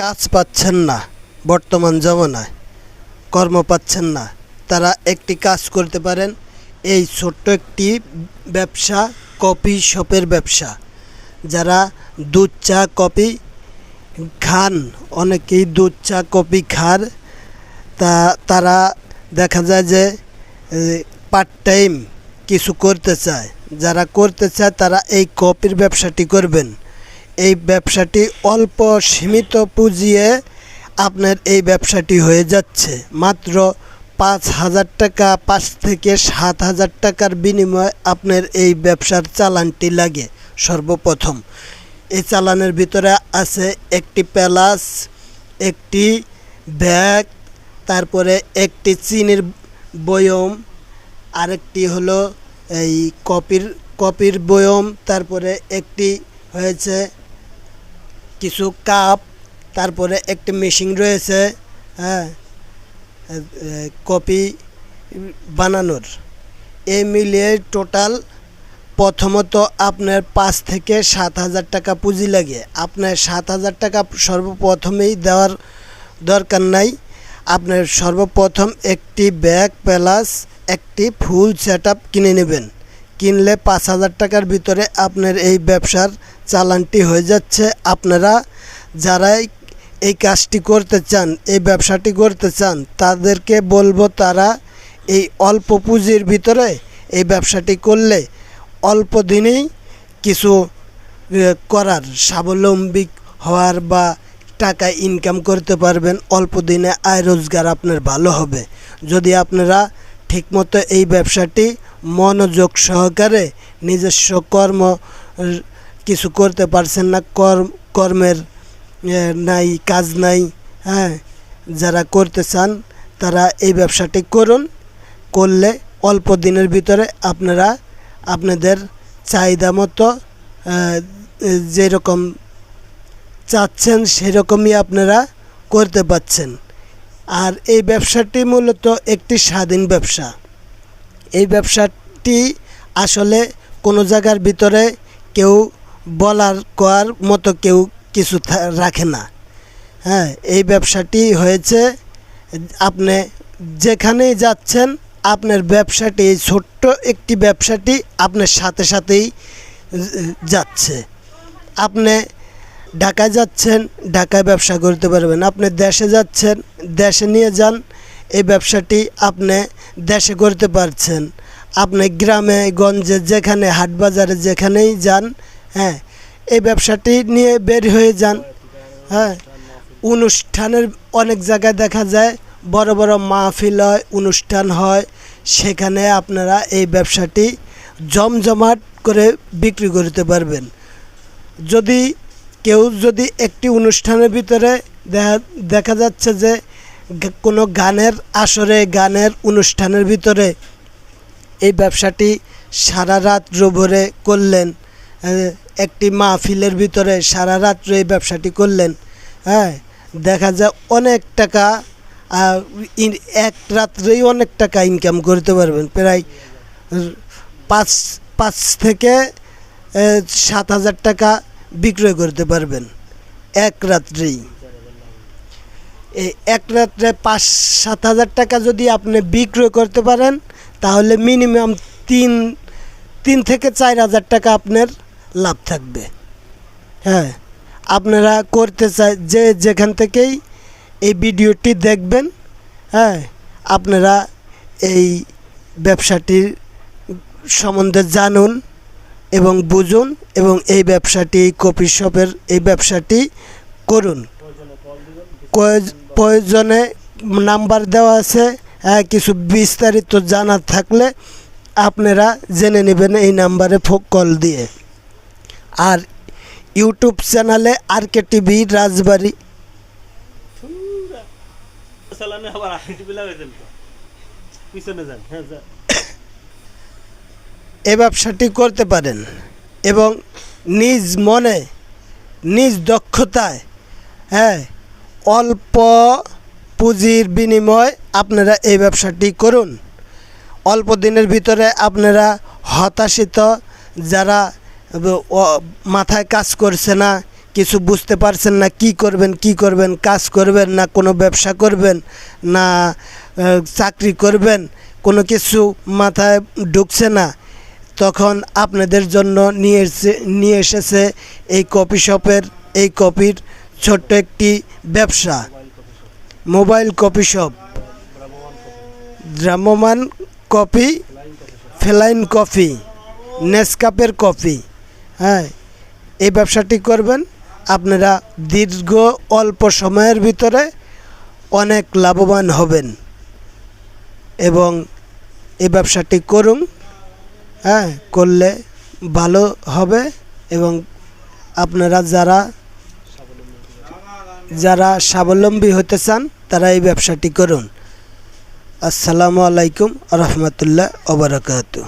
কাজ পাচ্ছেন না বর্তমান জমানায়, কর্ম পাচ্ছেন না। তারা একটি কাজ করতে পারেন, এই ছোট্ট একটি ব্যবসা, কফি শপের ব্যবসা। যারা দুধ চা, কফি খান, অনেকেই দুধ চা, কফি খান তা, তারা দেখা যায় যে পার্ট টাইম কিছু করতে চায়। যারা করতে চায়, তারা এই কপির ব্যবসাটি করবেন। এই ব্যবসাটি অল্প সীমিত পুঁজিয়ে আপনার এই ব্যবসাটি হয়ে যাচ্ছে। মাত্র পাঁচ হাজার টাকা, পাঁচ থেকে সাত হাজার টাকার বিনিময়ে আপনার এই ব্যবসার চালানটি লাগে সর্বপ্রথম। এই চালানের ভিতরে আছে একটি প্যালাস, একটি ব্যাগ, তারপরে একটি চিনির বয়ম, আরেকটি হলো এই কপির কপির বয়ম, তারপরে একটি হয়েছে কিছু কাপ, তারপরে একটি মেশিন রয়েছে হ্যাঁ কপি বানানোর। এই মিলিয়ে টোটাল প্রথমত আপনার পাঁচ থেকে সাত হাজার টাকা পুঁজি লাগে। আপনার সাত হাজার টাকা সর্বপ্রথমেই দেওয়ার দরকার নাই। আপনার সর্বপ্রথম একটি ব্যাগ প্লাস একটি ফুল সেট কিনে নেবেন। কিনলে পাঁচ হাজার টাকার ভিতরে আপনার এই ব্যবসার চালানটি হয়ে যাচ্ছে। আপনারা যারাই এই কাজটি করতে চান, এই ব্যবসাটি করতে চান, তাদেরকে বলব তারা এই অল্প পুঁজির ভিতরে এই ব্যবসাটি করলে অল্প দিনেই কিছু করার স্বাবলম্বী হওয়ার বা টাকা ইনকাম করতে পারবেন। অল্প দিনে আয় রোজগার আপনার ভালো হবে। যদি আপনারা ঠিকমতো এই ব্যবসাটি মনোযোগ সহকারে নিজস্ব কর্ম কিছু করতে পারছেন না, কর্ম, কর্মের নাই, কাজ নাই হ্যাঁ যারা করতে চান, তারা এই ব্যবসাটি করুন। করলে অল্প দিনের ভিতরে আপনারা আপনাদের চাহিদা মতো যেরকম চাচ্ছেন, সেরকমই আপনারা করতে পাচ্ছেন আর এই ব্যবসাটি মূলত একটি স্বাধীন ব্যবসা। এই ব্যবসাটি আসলে কোনো জায়গার ভিতরে কেউ বলার করার মতো কেউ কিছু রাখে না। হ্যাঁ এই ব্যবসাটি হয়েছে, আপনি যেখানেই যাচ্ছেন, আপনার ব্যবসাটি, এই ছোট্ট একটি ব্যবসাটি আপনার সাথে সাথেই যাচ্ছে। আপনি ঢাকায় যাচ্ছেন, ঢাকায় ব্যবসা করতে পারবেন। আপনি দেশে যাচ্ছেন, দেশে নিয়ে যান, এই ব্যবসাটি আপনি দেশে করতে পারছেন। আপনি গ্রামে, গঞ্জে, যেখানে হাট বাজারে যেখানেই যান হ্যাঁ এই ব্যবসাটি নিয়ে বের হয়ে যান। হ্যাঁ অনুষ্ঠানের অনেক জায়গায় দেখা যায়, বড় বড় মাহফিল হয় অনুষ্ঠান হয়। সেখানে আপনারা এই ব্যবসাটি জমজমাট করে বিক্রি করতে পারবেন। যদি কেউ যদি একটি অনুষ্ঠানের ভিতরে দেখা দেখা যাচ্ছে যে কোনো গানের আসরে, গানের অনুষ্ঠানের ভিতরে এই ব্যবসাটি সারা রাত্র ভরে করলেন একটি মাহফিলের ভিতরে সারা রাত্র এই ব্যবসাটি করলেন। হ্যাঁ দেখা যায় অনেক টাকা এক রাত্রেই অনেক টাকা ইনকাম করতে পারবেন। প্রায় পাঁচ পাঁচ থেকে সাত হাজার টাকা বিক্রয় করতে পারবেন এক রাত্রেই। এই এক রাত্রে পাঁচ, সাত হাজার টাকা যদি আপনি বিক্রয় করতে পারেন, তাহলে মিনিমাম তিন তিন থেকে চার হাজার টাকা আপনার লাভ থাকবে। হ্যাঁ আপনারা করতে চাই যে যেখান থেকেই এই ভিডিওটি দেখবেন হ্যাঁ আপনারা এই ব্যবসাটির সম্বন্ধে জানুন এবং বুঝুন এবং এই ব্যবসাটি, এই কফি শপের এই ব্যবসাটি করুন। প্রয়োজনে নাম্বার দেওয়া আছে হ্যাঁ কিছু বিস্তারিত জানার থাকলে আপনারা জেনে নেবেন এই নাম্বারে কল দিয়ে। আর ইউটিউব চ্যানেলে আর কে টিভি রাজবাড়ি। হয়ে এ ব্যবসাটি করতে পারেন এবং নিজ মনে নিজ দক্ষতায় হ্যাঁ অল্প পুঁজির বিনিময় আপনারা এই ব্যবসাটি করুন। অল্প দিনের ভিতরে আপনারা হতাশিত যারা মাথায় কাজ করছে না, কিছু বুঝতে পারছেন না কি করবেন কি করবেন, কাজ করবেন না, কোনো ব্যবসা করবেন না চাকরি করবেন, কোনো কিছু মাথায় ঢুকছে না। তখন আপনাদের জন্য নিয়ে এসে, নিয়ে এসেছে এই কফি শপের, এই কপির ছোট্ট একটি ব্যবসা। Mobile coffee shop. ভ্রাম্যমান কপি ফেলাইন কফি, নেসকাপের কফি। হ্যাঁ এই ব্যবসাটি করবেন। আপনারা দীর্ঘ অল্প সময়ের ভিতরে অনেক লাভবান হবেন। এবং এই ব্যবসাটি করুন। হ্যাঁ করলে ভালো হবে এবং আপনারা যারা যারা স্বাবলম্বী হতে চান, তারা এই ব্যবসাটি করুন। আসসালামু আলাইকুম রহমতুল্লাহ ওবরাকাতু